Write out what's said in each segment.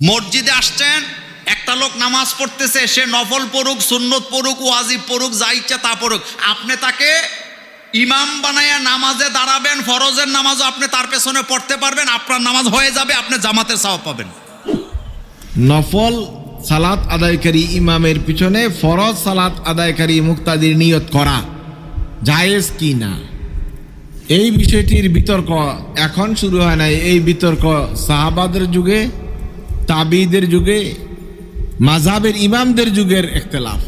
মসজিদে আসছেন, একটা লোক নামাজ পড়তেছে, সে নফল পড়ুক, সুন্নত পড়ুক, ওয়াজিব পড়ুক, যা ইচ্ছা তা পড়ুক। আপনি তাকে ইমাম বানাইয়া নামাজে দাঁড়াবেন, ফরজের নামাজও আপনি তার পেছনে পড়তে পারবেন, আপনার নামাজ হয়ে যাবে, আপনি জামাতের সাওয়াব পাবেন। নফল সালাত আদায়কারী ইমামের পিছনে ফরজ সালাত আদায়কারী মুক্তাদির নিয়ত করা জায়েজ কি না? এই বিষয়টির বিতর্ক এখন শুরু হয় নাই। এই বিতর্ক সাহাবাদের যুগে তাবিদের যুগে মাঝাবের ইমামদের যুগের একতলাফ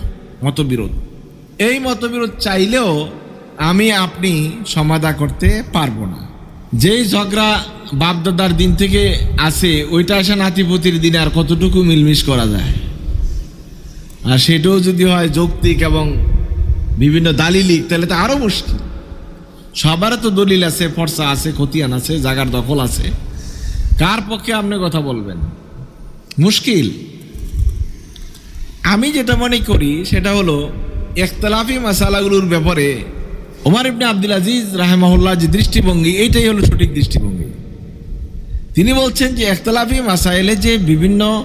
মতবিরোধ। এই মতবিরোধ চাইলেও আমি, আপনি সমাধা করতে পারব না। যেই ঝগড়া বাপদাদার দিন থেকে আছে, ওইটা আসে নাতিপতির দিনে আর কতটুকু মিলমিশ করা যায়? আর সেটাও যদি হয় যৌক্তিক এবং বিভিন্ন দালিলিক, তাহলে তো আরও মুশকিল। সবার তো দলিল আছে, ফর্সা আছে, খতিয়ান আছে জাগার দখল আছে। কার পক্ষে আপনি কথা বলবেন? মুশকিল। আমি যেটা মনে করি, সেটা হলো একতলাফি মশালাগুলোর ব্যাপারে ওমর ইবনে আব্দুল আজিজ রাহেমাহুল্লাহ যে দৃষ্টিভঙ্গি, এইটাই হলো সঠিক দৃষ্টিভঙ্গি। তিনি বলছেন যে একতলাফি মাসাইলে যে বিভিন্ন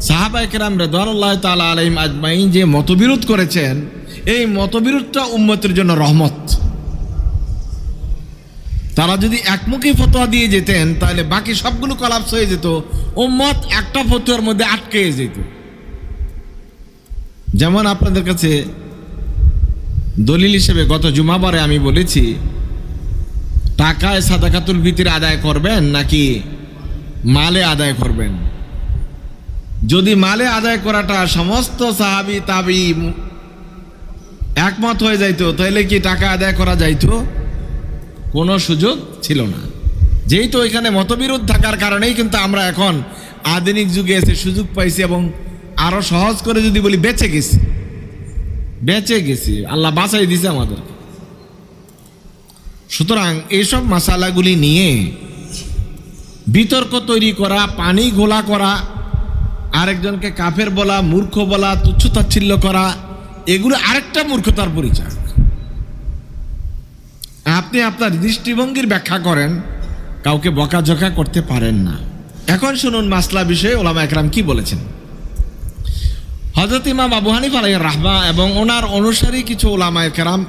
সাহাবাইকেরাম রেদানুল্লাহ তালা আলহিম আজমাইন যে মতবিরোধ করেছেন, এই মতবিরোধটা উম্মতের জন্য রহমত। তারা যদি একমুখী ফতোয়া দিয়ে যেতেন, তাহলে বাকি সবগুলো কলাপস হয়ে যেত। উম্মত একটা ফতোয়ার মধ্যে আটকে যেত। যেমন আপনাদের কাছে দলিল হিসেবে গত জুমাবারে আমি বলেছি, টাকায় সাদাকাতুল ভিতির আদায় করবেন নাকি মালে আদায় করবেন? যদি মালে আদায় করাটা সমস্ত সাহাবি তাবি একমত হয়ে যাইতো, তাহলে কি টাকা আদায় করা যাইতো? কোনো সুযোগ ছিল না। যেহেতু এখানে মতবিরোধ থাকার কারণেই কিন্তু আমরা এখন আধুনিক যুগে এসে সুযোগ পাইছি এবং আরও সহজ করে যদি বলি বেঁচে গেছি। বেঁচে গেছি। আল্লাহ বাঁচাই দিছে আমাদের সুতরাং এইসব মশালাগুলি নিয়ে বিতর্ক তৈরি করা, পানি ঘোলা করা, আরেকজনকে কাফের বলা, মূর্খ বলা, তুচ্ছতাচ্ছিল্য করা, এগুলো আরেকটা মূর্খতার পরিচয়। আপনি আপনার দৃষ্টিভঙ্গির ব্যাখ্যা করেন, কাউকে বকাঝকা করতে পারেন না। এখন শুনুন মাসলা বিষয়ে ওলামা একরাম কি বলেছেন। হজরত ইমাম আবু হানিফ আলাই রাহমা এবং ওনার অনুসারী কিছু ওলামা একরাম,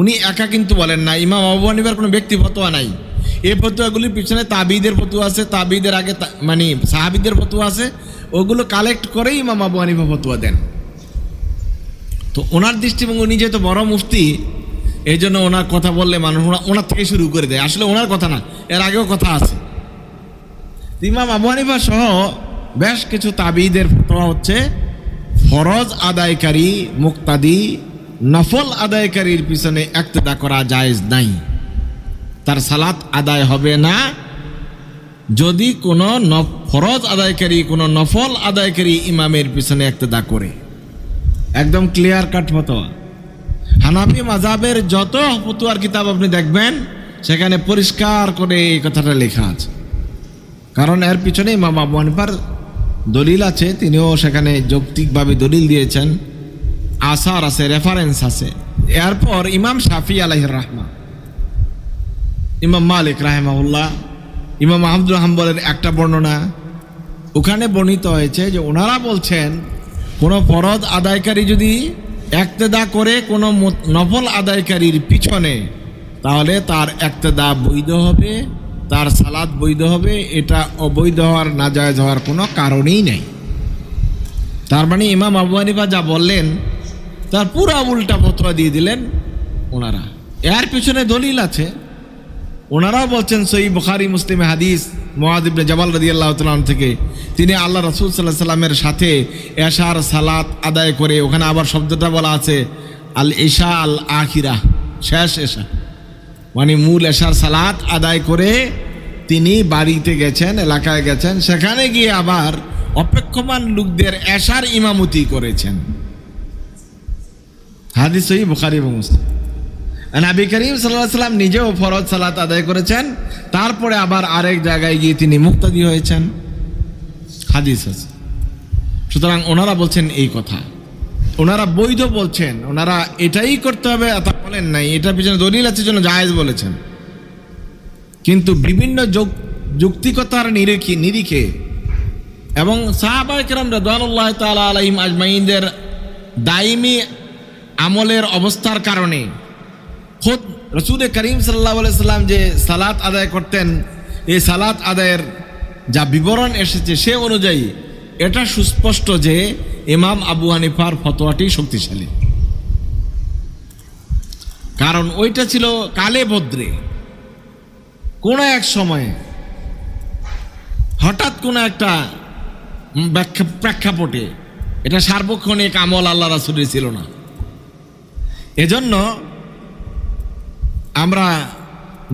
উনি একা কিন্তু বলেন না, ইমাম আবু হানিফার কোনো ব্যক্তি ফতোয়া নাই। এই ফতুয়াগুলির পিছনে তাবিদের ফতুয়া আছে, তাবিদের আগে মানে সাহাবিদের ফতুয়া আছে, ওগুলো কালেক্ট করেই ইমাম আবু হানিফা ফতুয়া দেন। তো ওনার দৃষ্টিভঙ্গি, উনি যেহেতু বড় মুফতি এই জন্য ওনার কথা বললে মানুষ ওনার থেকে শুরু করে দেয়। আসলে ওনার কথা না, এর আগেও কথা আছে। ইমাম আবু হানিফা সহ বেশ কিছু তাবিদের ফতোয়া হচ্ছে, ফরজ আদায়কারী, মুক্তাদি, নফল আদায়কারীর পিছনে একতেদা করা জায়েজ নাই। তার সালাত আদায় হবে না। যদি কোনো ফরজ আদায়কারী, কোনো নফল আদায়কারী ইমামের পিছনে একতেদা করে। একদম ক্লিয়ার কাট ফতোয়া। হানাফি মাজাবের যত ফতুয়ার কিতাব আপনি দেখবেন, সেখানে পরিষ্কার করে এই কথাটা লেখা আছে। কারণ এর পিছনে ইমাম আবু দলিল আছে, তিনিও সেখানে যৌক্তিকভাবে দলিল দিয়েছেন। আসার আছে রেফারেন্স আছে। এরপর ইমাম শাফি আলাইহির রাহমা, ইমাম মালিক রাহেমাউল্লাহ ইমাম আহমদুল হাম্বলের একটা বর্ণনা ওখানে বর্ণিত হয়েছে যে ওনারা বলছেন, কোনো ফরজ আদায়কারী যদি একতেদা করে কোনো নফল আদায়কারীর পিছনে, তাহলে তার একতেদা বৈধ হবে, তার সালাদ বৈধ হবে, এটা অবৈধ হওয়ার, নাজায়জ হওয়ার কোনো কারণেই নেই। তার মানে ইমাম আবু হানিফা যা বললেন, তার পুরো উল্টা ফতোয়া দিয়ে দিলেন ওনারা। এর পিছনে দলিল আছে। ওনারাও বলছেন সই বুখারি, মুসলিমে হাদিস মহাদিবনে জবাল রাদি আল্লাহ তালাম থেকে তিনি আল্লাহ রসুল সাল্লাহ সাল্লামের সাথে এশার সালাত আদায় করে, ওখানে আবার শব্দটা বলা আছে, আল এশা আল আখিরা, শেষ এশা। মানে মূল এশার সালাত আদায় করে তিনি বাড়িতে গেছেন, এলাকায় গেছেন, সেখানে গিয়ে আবার অপেক্ষমান লোকদের এশার ইমামতি করেছেন। হাদিস বুখারি এবং মুসলিম। নবী করিম সাল্লাহ সাল্লাম নিজেও ফরজ সালাত আদায় করেছেন। তারপরে আবার আরেক জায়গায় গিয়ে তিনি মুক্তাদি হয়েছেন। হাদিস আছে। সুতরাং ওনারা বলছেন এই কথা। ওনারা বৈধ বলছেন, ওনারা এটাই করতে হবে তা বলেন নাই। এটার পিছনে দলিল আছে জন্য জায়েজ বলেছেন। কিন্তু বিভিন্ন যৌক- যৌক্তিকতার নিরিখে নিরিখে এবং সাহাবা একরাম রেদানুল্লাহ তালা আলহিম আজমাইনদের দাইমি আমলের অবস্থার কারণে খোদ রসুল করিম সাল্লাহ সাল্লাম যে সালাত আদায় করতেন, এই সালাত আদায়ের যা বিবরণ এসেছে সে অনুযায়ী এটা সুস্পষ্ট যে ইমাম আবু হানিফার ফতোয়াটি শক্তিশালী। কারণ ওইটা ছিল কালে ভদ্রে কোনো এক সময়ে হঠাৎ কোনো একটা প্রেক্ষাপটে এটা সার্বক্ষণিক আমল আল্লাহ রাসুলের ছিল না। এজন্য আমরা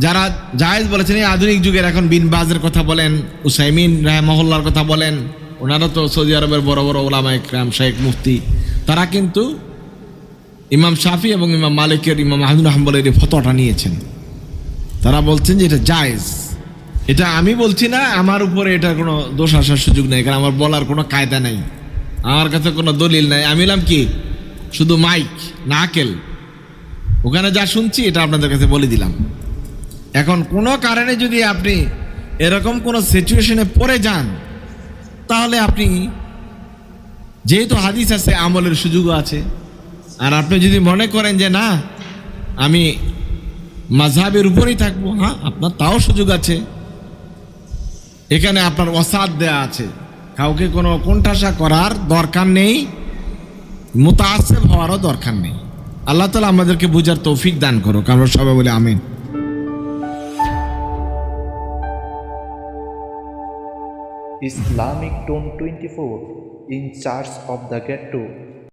যারা জায়েজ বলেছেন, এই আধুনিক যুগের এখন বিন বাজের কথা বলেন, উসাইমিন মহল্লার কথা বলেন, ওনারা তো সৌদি আরবের বড় বড় ওলামা ইকরাম, শেখ মুফতি, তারা কিন্তু ইমাম শাফি এবং ইমাম মালিকের ইমাম আহমদুল হাম্বলের এই ফতোয়াটা নিয়েছেন। তারা বলছেন যে এটা জায়েজ। এটা আমি বলছি না, আমার উপরে এটার কোনো দোষ আসার সুযোগ নেই, কারণ আমার বলার কোনো কায়দা নেই। আমার কাছে কোনো দলিল নাই। আমি এলাম কি? শুধু মাইক, নাকেল। ওখানে যা শুনছি, এটা আপনাদের কাছে বলে দিলাম। এখন কোনো কারণে যদি আপনি এরকম কোনো সিচুয়েশনে পড়ে যান, তাহলে আপনি যেহেতু হাদিস আছে, আমলের সুযোগও আছে। আর আপনি যদি মনে করেন যে, না, আমি মাঝহাবের উপরেই থাকব হ্যাঁ আপনার তাও সুযোগ আছে। এখানে আপনার অসাদ দেয়া আছে। কাউকে কোনো কোণঠাসা করার দরকার নেই মোতাসেব হওয়ারও দরকার নেই। আল্লাহ তালা আমাদেরকে বুঝার তৌফিক দান করো আমরা সবাই বলে আমিন। Islamic Tone 24 in charge the the ghetto